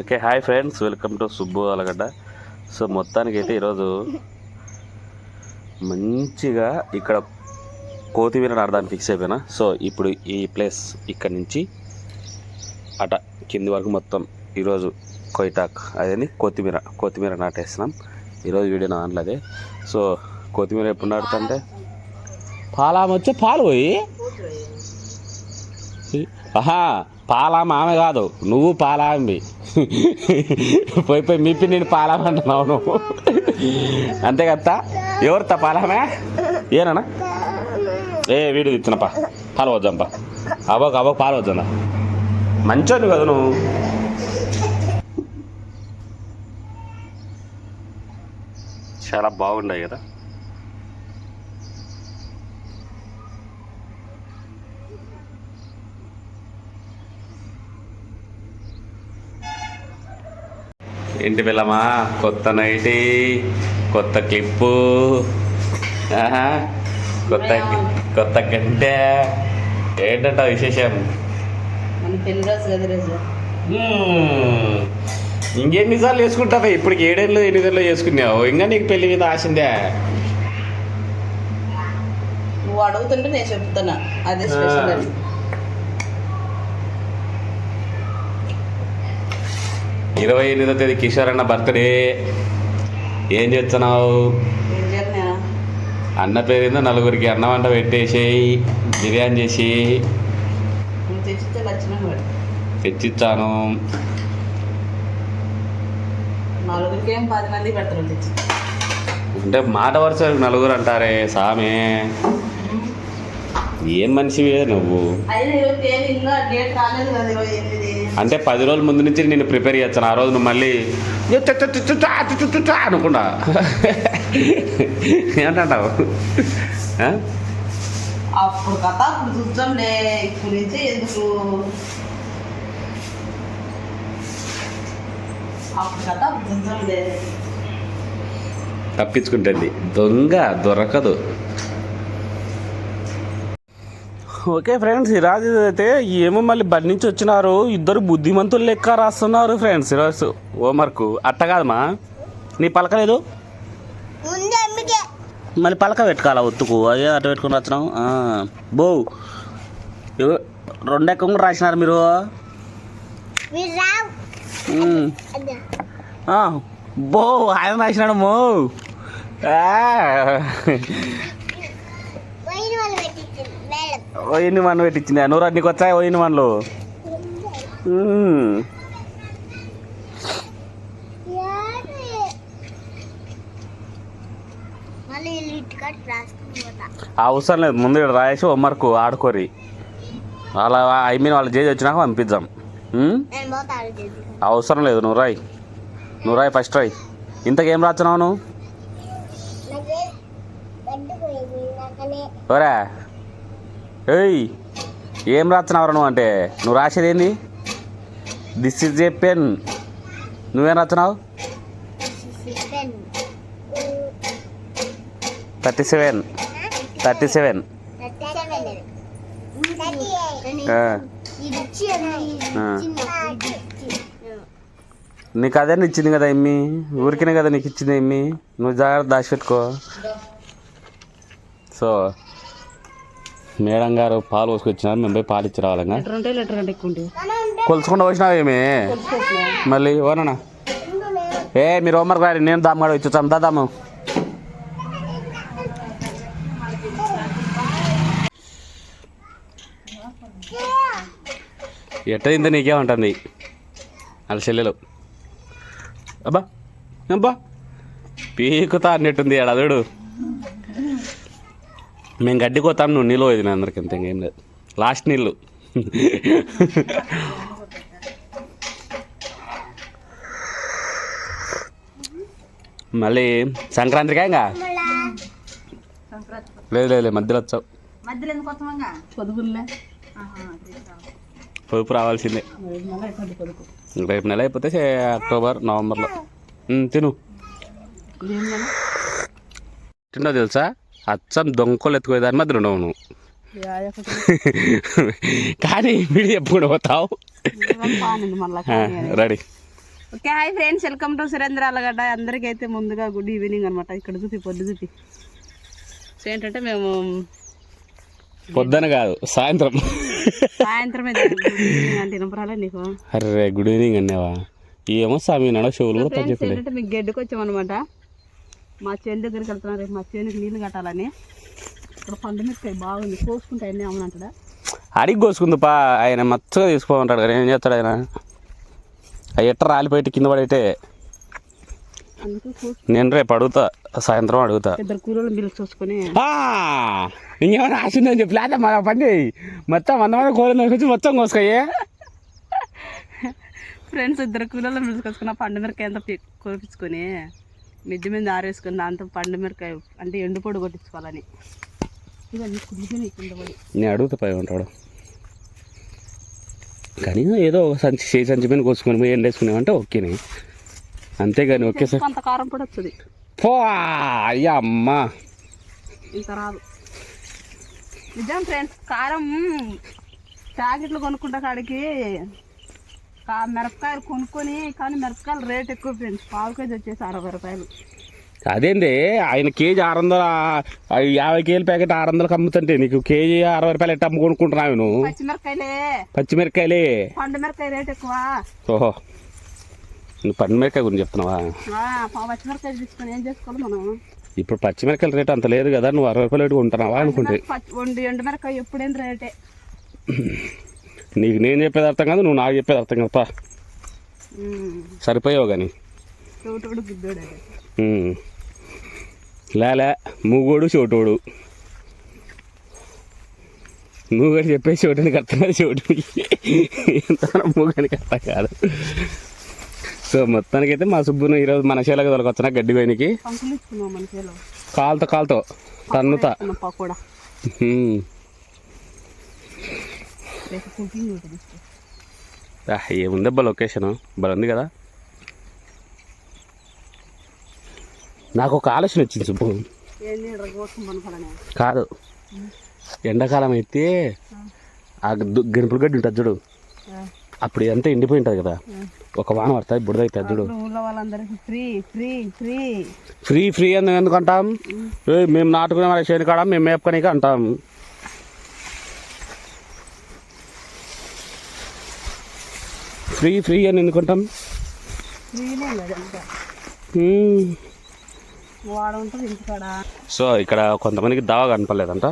Okay hi friends. Welcome to Subbu Alagadda. So మొత్తానికి అయితే ఈరోజు మంచిగా ఇక్కడ కోతిమీర నాడడానికి ఫిక్స్ అయిపోయినా. సో ఇప్పుడు ఈ ప్లేస్ ఇక్కడ నుంచి అట కింది వరకు మొత్తం ఈరోజు కొయిటాక్ అదేంది? కొత్తిమీర కొత్తిమీర నాటేస్తున్నాం ఈరోజు వీడియో అదే. సో కొత్తిమీర ఎప్పుడు నాటుతుంటే? పాలామ వచ్చే పాలు పోయి. ఆహా పాలామ ఆమె కాదు. నువ్వు పాలామి పోయి పోయి మీ పిన్ని పాలమంటున్నావు నువ్వు అంతే కదా ఎవరితా పాలామే? ఏనా ఏ వీడు ఇచ్చినప్పా పాలు వద్దాంపా అవ్వకు అవ్వకు పాలు వద్దా మంచోని కదా నువ్వు. చాలా బాగున్నాయి కదా. ఇంటి పిల్లమా? కొత్త నైటీ కొత్త క్లిప్పు కొత్త కొత్త గంటె. ఏంటంట విశేషం. ఇంకెన్నిసార్లు వేసుకుంటావా ఇప్పటికి ఏడేళ్ళు ఎనిమిదేళ్ళు వేసుకున్నావు ఇంకా నీకు పెళ్ళి మీద ఆశందే నువ్వు అడుగుతుంటే నేను చెప్తున్నా. అదే స్పెషల్ ఇరవై ఎనిమిదో తేదీ కిషోర్ అన్న బర్త్డే ఏం చేస్తున్నావు అన్న పేరుందో నలుగురికి అన్నం వంట పెట్టేసేయి బిర్యానీ చేసి. నువ్వు తెచ్చితే లక్షణం వాడు తెచ్చిచ్చాను. నలుగురికి ఏం పది మంది పెడతారు తెచ్చి. అంటే మాట వరుస నలుగురు అంటారే సామె. ఏం మనిషివే నువ్వు? అంటే పది రోజుల ముందు నుంచి నేను ప్రిపేర్ చేస్తాను. ఆ రోజు నువ్వు మళ్ళీ అనుకుండా ఏమంటావు? అప్పుడు కథ అప్పుడు చూద్దాంలే. ఇప్పుడు నుంచి ఎందుకు అప్పుడు కథ అప్పుడు చూద్దాంలే. తప్పించుకుంటుంది. దొంగ దొరకదు. ఓకే ఫ్రెండ్స్ ఈరోజు అయితే ఏమో మళ్ళీ బడి నుంచి వచ్చినారు. ఇద్దరు బుద్ధిమంతులు లెక్క రాస్తున్నారు ఫ్రెండ్స్. ఈరోజు హోంవర్క్ అట్ట కాదమ్మా నీ పలకలేదు మళ్ళీ పలక పెట్టుకోవాలా ఒత్తుకు? అదే అట్ట పెట్టుకుని వచ్చినాం బో రెండు ఎక్కం కూడా రాసినారు మీరు? బో ఆయన రాసినాడు మో ఆ. పోయిన వాళ్ళు పెట్టించింది ఓయిని వన్ పెట్టించింది? నూరా నీకు వచ్చాయి? వన్లు? ఇటుకట్ రాసుకుని పోతా. అవసరం లేదు. ముందు రాయేసి హోంవర్క్ ఆడుకోరి. అలా ఐ మీన్ వాళ్ళు చేసి వచ్చినాక పంపిద్దాం. అవసరం లేదు. నువ్వు రాయి. నువ్వు రాయి ఫస్ట్ రాయి. ఇంతకేం రాస్తున్నావు నువ్వు? ఓరా ఏయ్ ఏం రాస్తున్నావు నువ్వు అంటే? నువ్వు రాసేది ఏంది? దిస్ ఇస్ ఏ పెన్ నువ్వేం రాస్తున్నావు? Thirty seven thirty seven. నీకు అదే ఇచ్చింది కదా ఎమ్మి ఊరికనే కదా నీకు ఇచ్చింది ఎమ్మి నువ్వు జాగ్రత్త దాచిపెట్టుకో. సో మేడం గారు పాలు పోసుకొచ్చినారు మేము పోయి పాలు ఇచ్చి రావాలంగా. లీటర్ ఉంటే లీటర్ కంటే ఎక్కువ ఉంటే. కొలుచుకుండా వచ్చినావు ఏమి? మళ్ళీ ఓనా ఏ మీరు హోంవర్క్ రాడి నేను దామ్మగాడు ఇచ్చుతాం దాదాము ఎట్ట ఇంత నీకేమంటుంది? వాళ్ళ చెల్లెలు. అబ్బా అబ్బా పీకుతా అన్నట్టుంది ఆడ అదుడు మేము గడ్డి కోతాం నువ్వు నీళ్ళు పోయింది అందరికి అంత ఇంకేం లేదు. లాస్ట్ నీళ్ళు. మళ్ళీ సంక్రాంతికి ఇంకా లేదు లేదు లేదు, మధ్యలో వచ్చావు. పొదుపు రావాల్సిందే. రేపు నెల అయిపోతే అక్టోబర్ నవంబర్లో. తిను. తిన్నో తెలుసా? అచ్చం దొంగలు ఎత్తుకునే దాని మధ్యలో ఉండవు నువ్వు కానీ వీడియో ఎప్పుడు పోతావు? Ready. Okay hi friends welcome to Surendra Alagadda. అందరికైతే ముందుగా గుడ్ ఈవినింగ్ అనమాట ఇక్కడ చూపి పొద్దు చూపి. సో ఏంటంటే మేము పొద్దున కాదు సాయంత్రం. సాయంత్రం అయితే good evening అంటే వినపరాలే నీకు? అరే గుడ్ ఈవినింగ్ అన్నావా ఏమో స్వామి నడ చెవులు కూడా పని మీకు గడ్డకు వచ్చామన్నమాట మా చేను దగ్గరికి వెళ్తున్నాం రేపు మా చేనుకి నీళ్ళు కట్టాలని. ఇక్కడ పండు మిరపకాయ బాగుంది కోసుకుంటే అన్నీ అవునంటాడా? అడిగి కోసుకుందిపా ఆయన మచ్చగా తీసుకోమంటాడు కానీ ఏం చేస్తాడు ఆయన? అవి ఎట్ట రాలిపోయి కింద అందుకు కోసు నేను రేపు అడుగుతా సాయంత్రం అడుగుతా. ఇద్దరు కూరలు మిల్క్ చూసుకొని ఆ, ఇంకేమైనా ఆశిందని చెప్పి లేదా మా పని చేయి మొత్తం వంద మంది కూరలు వచ్చి మొత్తం కోసుకాయే. ఫ్రెండ్స్ ఇద్దరు కూరలు మిల్క్ కోసుకున్న పండు మిరకాయ అంతా కోపించుకొని. మిద్ది మీద ఆరేసుకుని దాంతో పండు మిరకాయ అంటే ఎండు పొడి కొట్టించుకోవాలని. నేను అడుగుతా పై ఉంటాడు. కానీ ఏదో ఒక సంచి చేయి సంచి మీద కోసుకొని పోయి ఎండేసుకునేవంటే ఓకేనే. అంతేగాని ఒకేసారి కొంత కారం పొడి వస్తుంది. పో అయ్యా అమ్మా. ఇంత రాదు. నిజం ఫ్రెండ్స్ కారం ప్యాకెట్లు కొనుక్కుంటా కాడికి మిరపకాయలు కొనుక్కొని కానీ మిరపకాయలు రేట్ ఎక్కువ ఫ్రెండ్స్. పావు కేజీ వచ్చేసి అరవై రూపాయలు. అదేంది? ఆయన కేజీ ఆరు వందల యాభై కేజీల ప్యాకెట్ ఆరు వందలకు అమ్ముతుంటే నీకు కేజీ అరవై రూపాయలు ఎట్ట నువ్వు? పచ్చిమిరపకాయలే. పచ్చిమిరకాయలే పండు మిరపకాయ రేట్ ఎక్కువ. ఓహో. నువ్వు పండుమిరకాయ గురించి చెప్తున్నావా? పచ్చిమిరపకాయ తీసుకొని ఏం చేసుకోవాలి మనం? ఇప్పుడు పచ్చిమిరకాయల రేటు అంత లేదు కదా నువ్వు అరవై రూపాయలు కొంటున్నావా అనుకుంటే? పచ్చి- వండి ఎండు మిరపకాయ ఎప్పుడేం రేటే. నీకు నేను చెప్పేది అర్థం కాదు నువ్వు నాకు చెప్పేది అర్థం కదా సరిపోయావు కానీ. లేలే మూగోడు చోటోడు. మూగోడు చెప్పే చోటునికి అర్థం కాదు చోటు ఎంత మూగానికి అర్థం కాదు. సో మొత్తానికైతే మా సుబ్బును ఈరోజు మన చేలకు తొలకొచ్చిన గడ్డి పోయినకి కాలుతో కాలుతో తన్నుతా ఇచ్చుకున్నాం పకోడా ఉమ్. రేపు కుకింగ్ ఉంటుంది ఆ, ఏముందబ్బా లొకేషన్ బాగుంది కదా. నాకు ఒక ఆలోచన వచ్చింది సుబ్బు. కాదు. ఎండాకాలం అయితే ఆ గెనుపుల గడ్డి ఉంటుంది చూడు. అప్పుడు ఇదంతా ఎండిపోయి ఉంటుంది కదా. ఒక వాన పడుతుంది బుడద అవుతుంది చూడు. ఫ్రీ ఫ్రీ ఎందుకు అంటాం? మేము నాటుకునే వాళ్ళ చేను కాడ మేము మేపుకొని అంటాం. ఫ్రీ ఫ్రీ అని ఎందుకుంటాం? సో ఇక్కడ కొంతమందికి దావా కనపడలేదంట.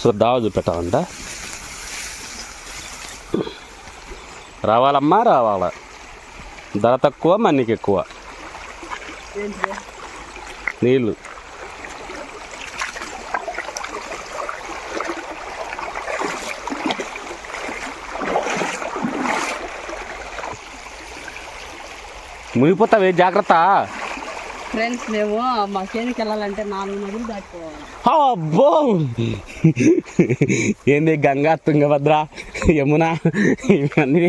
సో దావా చూపెట్టాలంట. రావాలమ్మా రావాలా. ధర తక్కువ మన్నికి ఎక్కువ. నీళ్ళు. మునిగిపోతావే జాగ్రత్త. ఫ్రెండ్స్ మేము మా చేనికి వెళ్ళాలంటే నాలుగు నదులు దాటిపోవాలి. అబ్బో! ఏంది గంగా తుంగభద్ర యమున ఇవన్నీ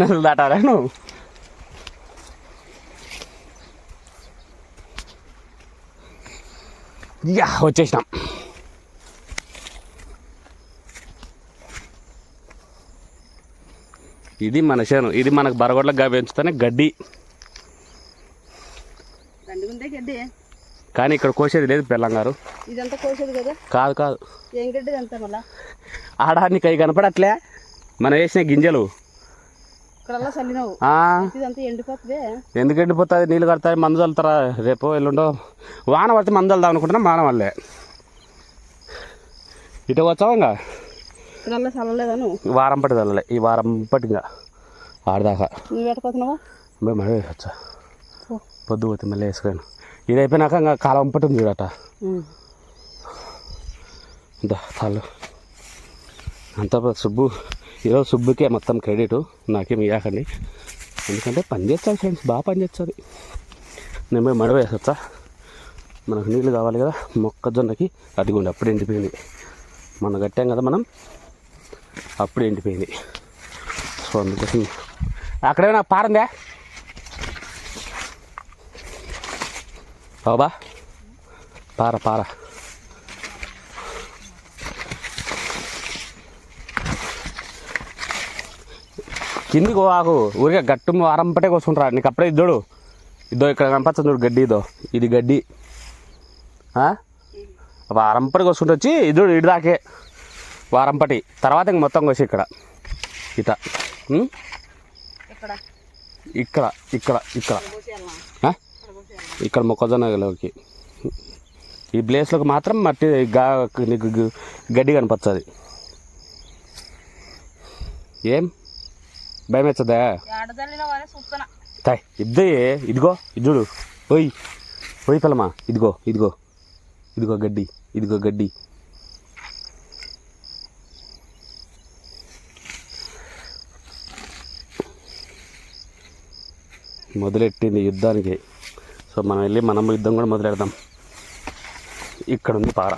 నన్ను దాటారా నువ్వు? యా వచ్చేసినాం. ఇది మన చేను ఇది మనకు బరగొడ్లకు పెంచుతానే గడ్డి దండిగుందే గడ్డి కానీ ఇక్కడ కోసేది లేదు పెళ్ళంగారు ఇదంతా కోసేది కదా? కాదు కాదు. ఏం గడ్డి అంతా మళ్ళా? ఆడానికి అవి కనపడట్లే. మనం వేసిన గింజలు. ఎందుకు ఎండిపోతుంది? నీళ్ళు కడతాయి మందు చల్లుతారా? రేపు ఎల్లుండో వాన పడితే మందు చల్దాం అనుకుంటున్నా మాన వల్లే ఇటు వచ్చావా ఇంకా? ఇక్కడల్లా చల్లలేదా నువ్వు? వారం పట్టి చల్లలే. ఈ వారం పట్టి ఇంకా ఆడదాకా. నువ్వు ఎట్టపోతున్నావా మేము మళ్ళీ వేసొచ్చా పొద్దు పోతే మళ్ళీ వేసుకోను. ఇది అయిపోయినాక ఇంకా కాలం పట్టి ఉంది చూడట ఇంత చాలు. అంతా సుబ్బు ఈరోజు సుబ్బుకే మొత్తం క్రెడిట్ నాకేం ఇవ్వకండి ఎందుకంటే పని చేస్తాను ఫ్రెండ్స్ బాగా పని చేస్తుంది నేను పోయి మడవ వేసొచ్చా? మనకు నీళ్ళు కావాలి కదా మొక్కజొన్నకి అదిగోండి అప్పుడు ఎండిపోయింది. మొన్న కట్టాం కదా మనం అప్పుడు ఎండిపోయింది. సో అందుకోసం అక్కడే నాకు పారందే? బాబా పార పార కిందికి ఆకు ఊరికే గట్టు వారంపటే కోసుకుంటారా నీకు అప్పుడే ఇద్దోడు ఇదో ఇక్కడ కనపడుతుంది చూడు గడ్డి ఇదో. ఇది గడ్డి? వారంపటి కోసుకుంటూ వచ్చి ఇద్దరు ఇటు దాకే. వారంపటి తర్వాత ఇంక మొత్తం కోసి ఇక్కడ. ఇట? ఇక్కడ. ఇక్కడ ఇక్కడ ఇక్కడ? ఇక్కడ మొక్కజొన్నలోకి. ఈ ప్లేస్లోకి మాత్రం మట్టి గా నీకు గడ్డి కనపచ్చది ఏం? భయం వచ్చదా ఇద్దే ఇదిగో ఇది చూడు. ఓయ్ ఓయ్ పిల్లమా ఇదిగో ఇదిగో ఇదిగో గడ్డి ఇదిగో గడ్డి. మొదలెట్టింది యుద్ధానికి. సో మనం వెళ్ళి మనం యుద్ధం కూడా మొదలెడదాం. ఇక్కడ ఉంది పార.